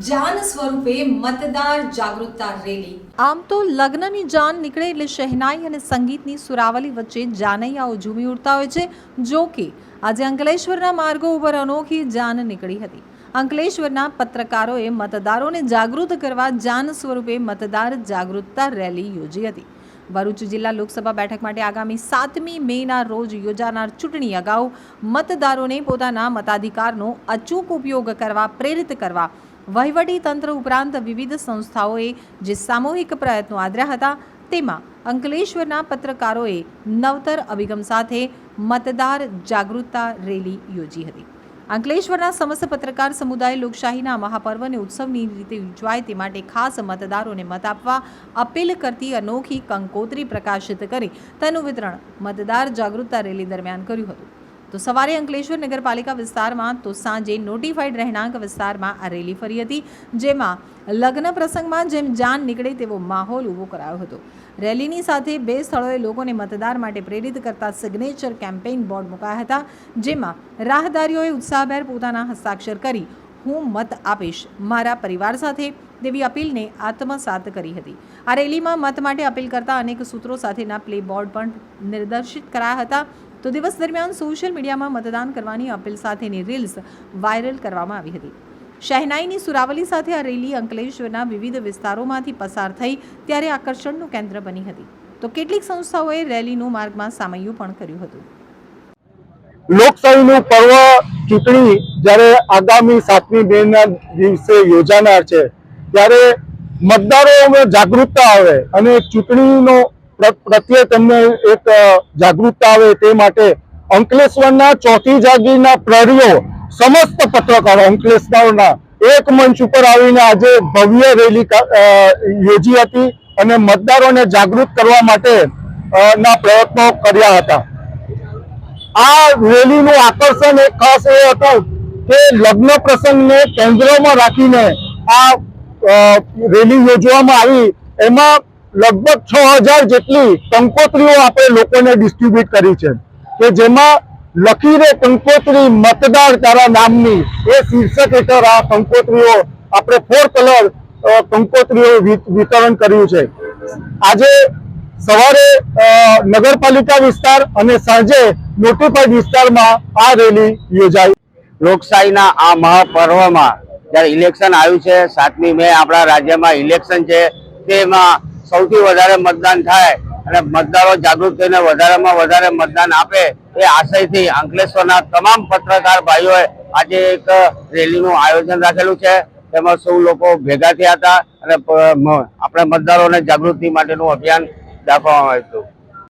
જાન સ્વરૂપે મતદાર જાગૃતતા રેલી. આમ તો લગ્નની જાન નીકળે એટલે શહેનાઈ અને સંગીતની સુરાવલી વચ્ચે જાનૈયાઓ ઝૂમી ઉઠતા હોય છે, જો કે આજે અંકલેશ્વરના માર્ગો ઉપર અનોખી જાન નીકળી હતી. અંકલેશ્વરના પત્રકારોએ મતદારોને જાગૃત કરવા જાન સ્વરૂપે મતદાર જાગૃતતા રેલી યોજી હતી. ભરૂચ જિલ્લા લોકસભા બેઠક માટે આગામી સાતમી મેના રોજ યોજાનાર ચૂંટણી અગાઉ મતદારોને પોતાના મતાધિકારનો અચૂક ઉપયોગ કરવા, પ્રેરિત કરવા વહીવટી તંત્ર ઉપરાંત વિવિધ સંસ્થાઓએ જે સામૂહિક પ્રયત્નો આદર્યા હતા, તેમાં અંકલેશ્વરના પત્રકારોએ નવતર અભિગમ સાથે મતદાર જાગૃતતા રેલી યોજી હતી. અંકલેશ્વરના સમસ્ત પત્રકાર સમુદાય લોકશાહીના મહાપર્વને ઉત્સવની રીતે ઉજવાય તે માટે ખાસ મતદારોને મત આપવા અપીલ કરતી અનોખી કંકોત્રી પ્રકાશિત કરી તેનું વિતરણ મતદાર જાગૃતતા રેલી દરમિયાન કર્યું હતું. તો સવારે અંકલેશ્વર નગરપાલિકા વિસ્તારમાં તો સાંજે નોટિફાઈડ રહેણાંક વિસ્તારમાં આ રેલી ફરી હતી, જેમાં લગ્ન પ્રસંગમાં જેમ જાન નીકળે તેવો માહોલ ઊભો કરાયો હતો. રેલીની સાથે બે સ્થળોએ લોકોને મતદાર માટે પ્રેરિત કરતા સિગ્નેચર કેમ્પેઇન બોર્ડ મુકાયા હતા, જેમાં રાહદારીઓએ ઉત્સાહભેર પોતાના હસ્તાક્ષર કરી હું મત આપીશ. મારા પરિવાર સાથે તેવી અપીલને આત્મસાત કરી હતી. આ રેલીમાં મત માટે અપીલ કરતા અનેક સૂત્રો સાથેના પ્લે બોર્ડ પણ નિર્દર્શિત કરાયા હતા. તો દિવસ દરમિયાન સોશિયલ મીડિયામાં મતદાન કરવાની અપીલ સાથેની રીલ્સ વાયરલ કરવામાં આવી હતી. શહેનાઈની સુરાવલી સાથે આ રેલી અંકલેશ્વરના વિવિધ વિસ્તારોમાંથી પસાર થઈ ત્યારે આકર્ષણનું કેન્દ્ર બની હતી. તો કેટલીક સંસ્થાઓએ રેલીનું માર્ગમાં સામયું પણ કર્યું હતું. લોકશાહીનું પર્વ ચૂંટણી જ્યારે આગામી સાતમી મે ના દિવસે યોજાનાર છે, ત્યારે મતદારોમાં જાગૃતતા આવે અને ચૂંટણીનો પ્ર- પ્રત્યે તેમને એક જાગૃતતા આવે તે માટે અંકલેશ્વરના ચોથી જાગીરના પ્રહરીઓ, સમસ્ત પત્રકારો અંકલેશ્વરના એક મંચ ઉપર આવીને આજે ભવ્ય રેલી યોજી હતી અને મતદારોને જાગૃત કરવા માટે ના પ્રયત્નો કર્યા હતા. આ રેલીનું આકર્ષણ એક ખાસ એ હતું કે લગ્ન પ્રસંગને કેન્દ્રમાં રાખીને આ રેલી યોજવામાં આવી. એમાં લગભગ છ હજાર જેટલી કંકોત્રીઓ આપણે લોકોને ડિસ્ટ્રીબ્યુટ કરી છે. કે જેમાં લખીને કંકોત્રી મતદાર તારા નામની એ શીર્ષક હેઠળ આ કંકોત્રીઓ આપણે ફોર કલર કંકોત્રીઓ વિતરણ કર્યું છે. આજે સવારે નગરપાલિકા વિસ્તાર અને સાંજે નોટિફાઈડ વિસ્તારમાં આ રેલી યોજાઈ. લોકશાહીના આ મહાપર્વમાં જ્યારે ઇલેક્શન આવ્યું છે, સાતમી મે આપણા રાજ્યમાં ઇલેક્શન છે, તેમાં સૌથી વધારે મતદાન થાય અને મતદારો જાગૃત થઈને વધારેમાં વધારે મતદાન આપે એ આશયથી અંકલેશ્વરના તમામ પત્રકાર ભાઈઓએ આજે એક રેલીનું આયોજન રાખેલું છે. તેમાં સૌ લોકો ભેગા થયા હતા અને આપણે મતદારોને જાગૃતિ માટેનું અભિયાન દાખવવામાં આવ્યું હતું.